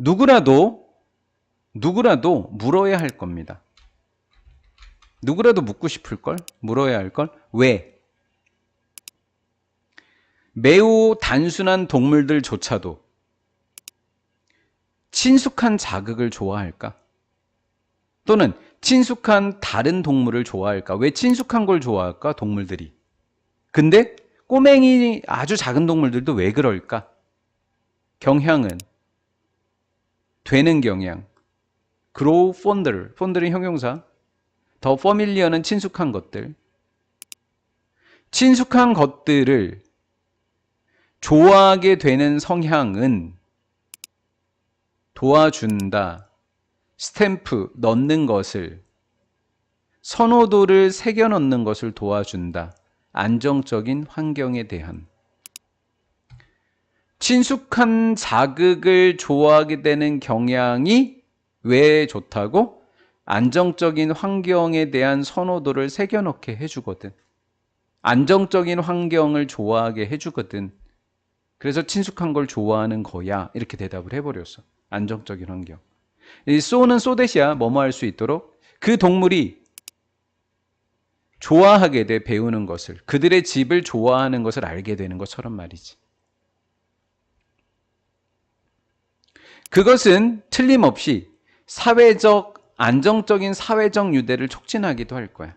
누구라도 누구라도 물어야 할 겁니다. 누구라도 묻고 싶을 걸, 물어야 할 걸. 왜? 매우 단순한 동물들조차도 친숙한 자극을 좋아할까? 또는 친숙한 다른 동물을 좋아할까? 왜 친숙한 걸 좋아할까? 동물들이. 근데 꼬맹이 아주 작은 동물들도 왜 그럴까? 경향은 되는 경향. grow fonder. fonder는 형용사. 더 familiar는 친숙한 것들. 친숙한 것들을 좋아하게 되는 성향은 도와준다. 스탬프 넣는 것을 선호도를 새겨 넣는 것을 도와준다. 안정적인 환경에 대한 친숙한 자극을 좋아하게 되는 경향이 왜 좋다고? 안정적인 환경에 대한 선호도를 새겨 넣게 해주거든. 안정적인 환경을 좋아하게 해주거든. 그래서 친숙한 걸 좋아하는 거야. 이렇게 대답을 해버렸어. 안정적인 환경. 이 쏘는 쏘댓이야. 뭐뭐 할 수 있도록. 그 동물이 좋아하게 돼 배우는 것을 그들의 집을 좋아하는 것을 알게 되는 것처럼 말이지. 그것은 틀림없이 사회적 안정적인 사회적 유대를 촉진하기도 할 거야.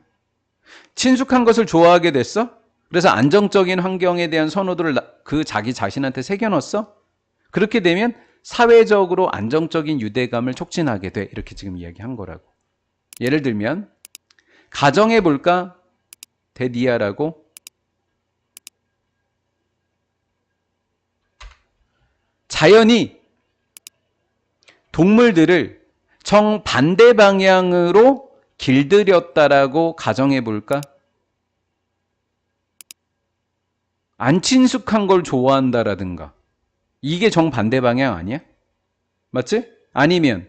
친숙한 것을 좋아하게 됐어? 그래서 안정적인 환경에 대한 선호도를 그 자기 자신한테 새겨넣었어? 그렇게 되면 사회적으로 안정적인 유대감을 촉진하게 돼. 이렇게 지금 이야기한 거라고. 예를 들면 가정해 볼까? 데디아라고 자연이 동물들을 정반대 방향으로 길들였다라고 가정해 볼까? 안 친숙한 걸 좋아한다라든가. 이게 정반대 방향 아니야? 맞지? 아니면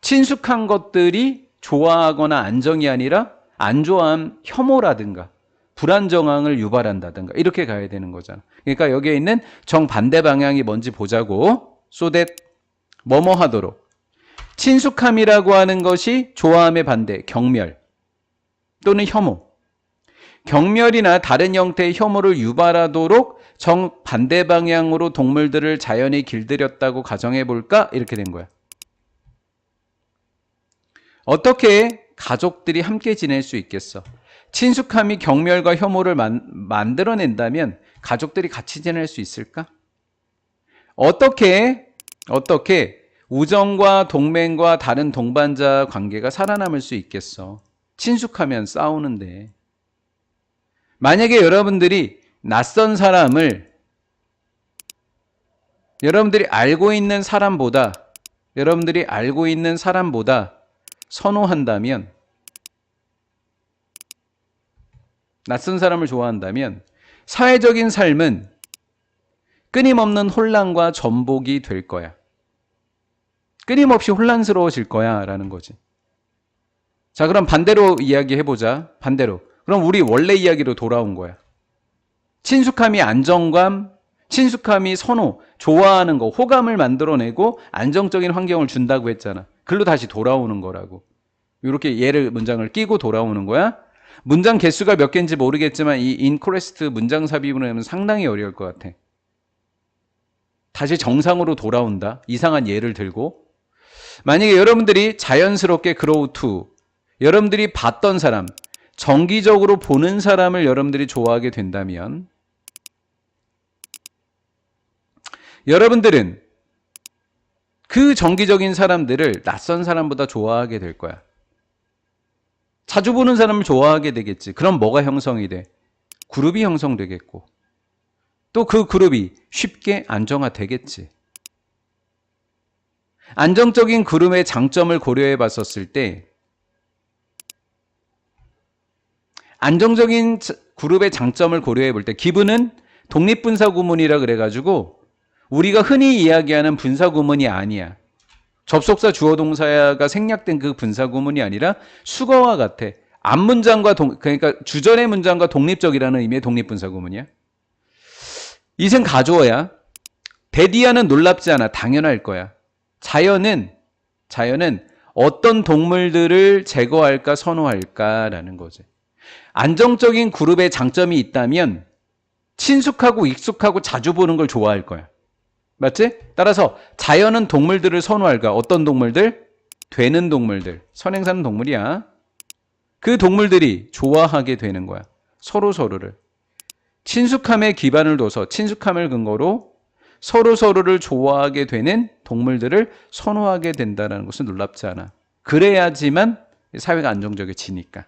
친숙한 것들이 좋아하거나 안정이 아니라 안 좋아함 혐오라든가 불안정함을 유발한다든가 이렇게 가야 되는 거잖아. 그러니까 여기에 있는 정반대 방향이 뭔지 보자고. so that 뭐뭐 하도록. 친숙함이라고 하는 것이 좋아함의 반대, 경멸 또는 혐오. 경멸이나 다른 형태의 혐오를 유발하도록 정반대 방향으로 동물들을 자연이 길들였다고 가정해 볼까? 이렇게 된 거야. 어떻게 가족들이 함께 지낼 수 있겠어? 친숙함이 경멸과 혐오를 만, 만들어낸다면 가족들이 같이 지낼 수 있을까? 어떻게, 어떻게 우정과 동맹과 다른 동반자 관계가 살아남을 수 있겠어? 친숙하면 싸우는데. 만약에 여러분들이 낯선 사람을 여러분들이 알고 있는 사람보다 여러분들이 알고 있는 사람보다 선호한다면 낯선 사람을 좋아한다면 사회적인 삶은 끊임없는 혼란과 전복이 될 거야. 끊임없이 혼란스러워질 거야. 라는 거지. 자, 그럼 반대로 이야기해보자. 반대로. 그럼 우리 원래 이야기로 돌아온 거야. 친숙함이 안정감, 친숙함이 선호, 좋아하는 거, 호감을 만들어내고 안정적인 환경을 준다고 했잖아. 글로 다시 돌아오는 거라고. 이렇게 예를 문장을 끼고 돌아오는 거야. 문장 개수가 몇 개인지 모르겠지만 이 인코레스트 문장 삽입을 하면 상당히 어려울 것 같아. 다시 정상으로 돌아온다. 이상한 예를 들고. 만약에 여러분들이 자연스럽게 그로우 투, 여러분들이 봤던 사람, 정기적으로 보는 사람을 여러분들이 좋아하게 된다면 여러분들은 그 정기적인 사람들을 낯선 사람보다 좋아하게 될 거야. 자주 보는 사람을 좋아하게 되겠지. 그럼 뭐가 형성이 돼? 그룹이 형성되겠고. 또 그 그룹이 쉽게 안정화되겠지. 안정적인 그룹의 장점을 고려해 봤었을 때 안정적인 그룹의 장점을 고려해 볼 때 기분은 독립분사 구문이라 그래가지고 우리가 흔히 이야기하는 분사 구문이 아니야. 접속사 주어 동사가 생략된 그 분사 구문이 아니라 수거와 같아. 앞문장과 동, 그러니까 주전의 문장과 독립적이라는 의미의 독립분사 구문이야. 이생 가져와야 데디아는 놀랍지 않아. 당연할 거야. 자연은 자연은 어떤 동물들을 제거할까 선호할까라는 거지. 안정적인 그룹의 장점이 있다면 친숙하고 익숙하고 자주 보는 걸 좋아할 거야. 맞지? 따라서 자연은 동물들을 선호할까? 어떤 동물들? 되는 동물들. 선행사는 동물이야. 그 동물들이 좋아하게 되는 거야. 서로 서로를. 친숙함에 기반을 둬서 친숙함을 근거로 서로 서로를 좋아하게 되는 동물들을 선호하게 된다는 것은 놀랍지 않아. 그래야지만 사회가 안정적이지니까.